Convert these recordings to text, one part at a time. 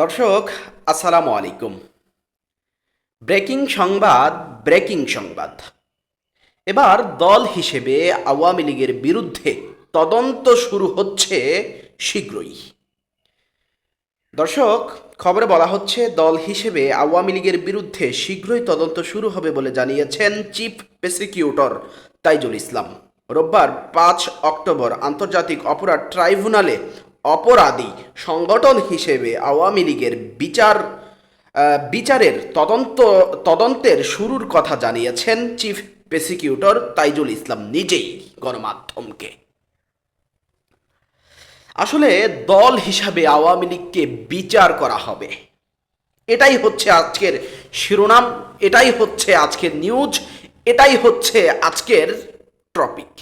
দর্শক, আসসালামু আলাইকুম। ব্রেকিং সংবাদ ব্রেকিং সংবাদ। এবার দল হিসেবে আওয়ামী লীগের বিরুদ্ধে তদন্ত শুরু হচ্ছে শীঘ্রই। দর্শক, খবরে বলা হচ্ছে, দল হিসেবে আওয়ামী লীগের বিরুদ্ধে শীঘ্রই তদন্ত শুরু হবে বলে জানিয়েছেন চিফ প্রসিকিউটর তাইজুল ইসলাম। রোববার পাঁচ অক্টোবর আন্তর্জাতিক অপরাধ ট্রাইব্যুনালে অপরাধী সংগঠন হিসেবে আওয়ামী লীগের বিচার বিচারের তদন্ত, তদন্তের শুরুর কথা জানিয়েছেন চিফ প্রসিকিউটর তাইজুল ইসলাম নিজেই গণমাধ্যমকে। আসলে দল হিসাবে আওয়ামী লীগকে বিচার করা হবে। এটাই হচ্ছে আজকের শিরোনাম, এটাই হচ্ছে আজকের নিউজ, এটাই হচ্ছে আজকের টপিক।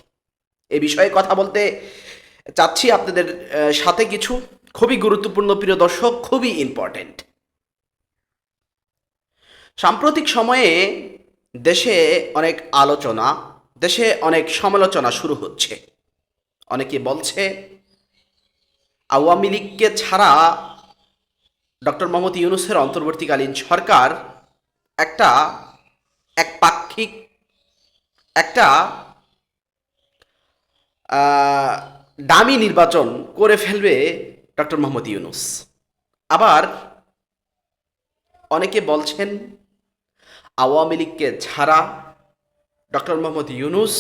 এ বিষয়ে কথা বলতে চাচ্ছি আপনাদের সাথে কিছু খুবই গুরুত্বপূর্ণ প্রিয় দর্শক খুবই ইম্পর্টেন্ট সাম্প্রতিক সময়ে দেশে অনেক আলোচনা দেশে অনেক সমালোচনা শুরু হচ্ছে। অনেকে বলছে আওয়ামী লীগকে ছাড়া ডক্টর মোহাম্মদ ইউনুসের অন্তর্বর্তীকালীন সরকার একটা একপাক্ষিক একটা আহ, দামি নির্বাচন করে ফেলবে ডক্টর মোহাম্মদ ইউনুস। আবার অনেকে বলছেন, আওয়ামী লীগকে ছাড়া ডক্টর মোহাম্মদ ইউনুস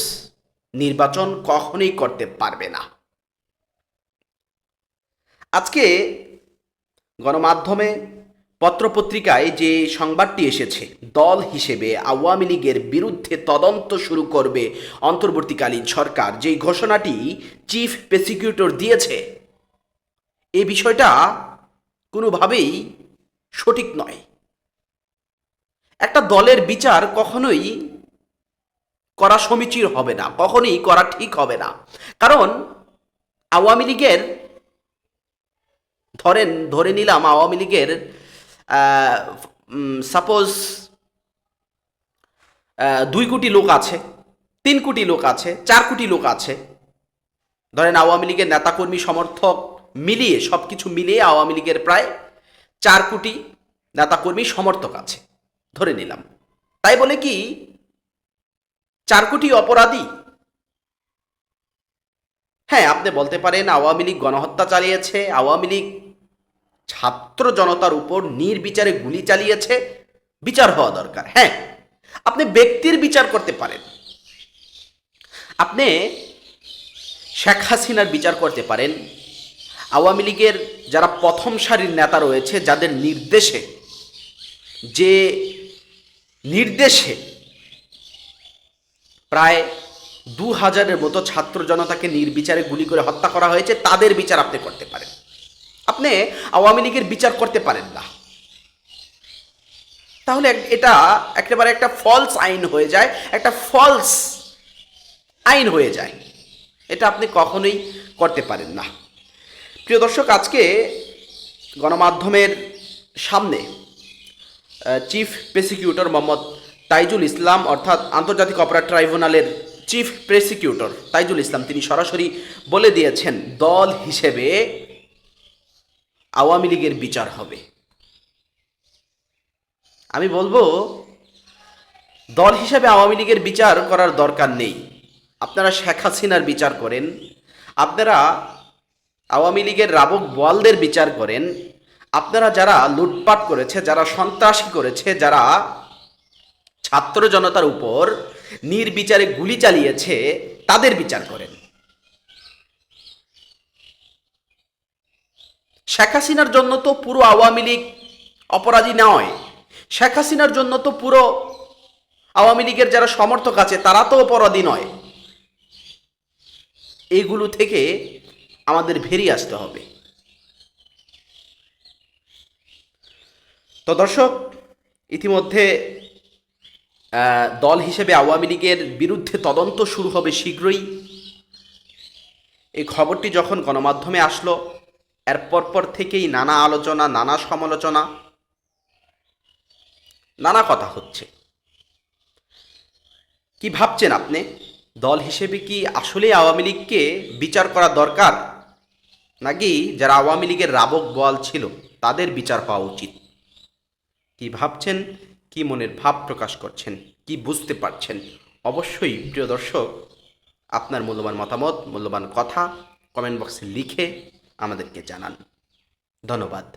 নির্বাচন কখনোই করতে পারবে না। আজকে গণমাধ্যমে পত্রপত্রিকায় যে সংবাদটি এসেছে, দল হিসেবে আওয়ামী লীগের বিরুদ্ধে তদন্ত শুরু করবে অন্তর্বর্তীকালীন সরকার। যেই ঘোষণাটি চিফ প্রসিকিউটর দিয়েছে এই বিষয়টা কোনোভাবেই সঠিক নয়। একটা দলের বিচার কখনোই করা সমীচীন হবে না, কখনোই করা ঠিক হবে না। কারণ আওয়ামী লীগের, ধরেন, ধরে নিলাম আওয়ামী লীগের সাপোজ দুই কোটি লোক আছে, তিন কোটি লোক আছে, চার কোটি লোক আছে। ধরেন আওয়ামী লীগের নেতাকর্মী সমর্থক মিলিয়ে সব কিছু মিলিয়ে আওয়ামী লীগের প্রায় চার কোটি নেতাকর্মী সমর্থক আছে, ধরে নিলাম। তাই বলে কি, চার কোটি অপরাধী? হ্যাঁ আপনি বলতে পারেন আওয়ামী লীগ গণহত্যা চালিয়েছে, আওয়ামী লীগ ছাত্র জনতার উপর নির্বিচারে গুলি চালিয়েছে, বিচার হওয়া দরকার। হ্যাঁ আপনি ব্যক্তির বিচার করতে পারেন। আপনি শেখ হাসিনার বিচার করতে পারেন। আওয়ামী লীগের যারা প্রথম সারির নেতা রয়েছে, যাদের নির্দেশে, যে নির্দেশে প্রায় দু হাজারের মতো ছাত্র জনতাকে নির্বিচারে গুলি করে হত্যা করা হয়েছে, তাদের বিচার আপনি করতে পারেন। আপনি আওয়ামী লীগের বিচার করতে পারেন না। তাহলে এটা একেবারে একটা ফলস আইন হয়ে যায়, একটা ফলস আইন হয়ে যায়। এটা আপনি কখনোই করতে পারেন না। প্রিয় দর্শক, আজকে গণমাধ্যমের সামনে চিফ প্রসিকিউটর মোহাম্মদ তাইজুল ইসলাম, অর্থাৎ আন্তর্জাতিক অপরাধ ট্রাইব্যুনালের চিফ প্রসিকিউটর তাইজুল ইসলাম, তিনি সরাসরি বলে দিয়েছেন, দল হিসেবে আওয়ামী লীগের বিচার হবে। আমি বলব, দল হিসাবে আওয়ামী লীগের বিচার করার দরকার নেই। আপনারা শেখ হাসিনার বিচার করেন, আপনারা আওয়ামী লীগের রাবক বোয়ালদের বিচার করেন, আপনারা যারা লুটপাট করেছে, যারা সন্ত্রাসী করেছে, যারা ছাত্র জনতার উপর নির্বিচারে গুলি চালিয়েছে, তাদের বিচার করেন। শেখ হাসিনার জন্য তো পুরো আওয়ামী লীগ অপরাধী নয়। শেখ হাসিনার জন্য তো পুরো আওয়ামী লীগের যারা সমর্থক আছে, তারা তো অপরাধী নয়। এইগুলো থেকে আমাদের বেরিয়ে আসতে হবে। তো দর্শক, ইতিমধ্যে দল হিসেবে আওয়ামী লীগের বিরুদ্ধে তদন্ত শুরু হবে শীঘ্রই। এই খবরটি যখন গণমাধ্যমে আসলো এর পরপর থেকেই নানা আলোচনা, নানা সমালোচনা, নানা কথা হচ্ছে। কি ভাবছেন আপনি? দল হিসেবে কি আসলে আওয়ামী লীগকে বিচার করা দরকার? নাকি যারা আওয়ামী লীগের রাবক বল ছিল, তাদের বিচার হওয়া উচিত? কি ভাবছেন? কি মনের ভাব প্রকাশ করছেন? কি বুঝতে পারছেন? অবশ্যই, প্রিয় দর্শক, আপনার মূল্যবান মতামত, মূল্যবান কথা কমেন্ট বক্সে লিখে আমাদেরকে জানান। ধন্যবাদ।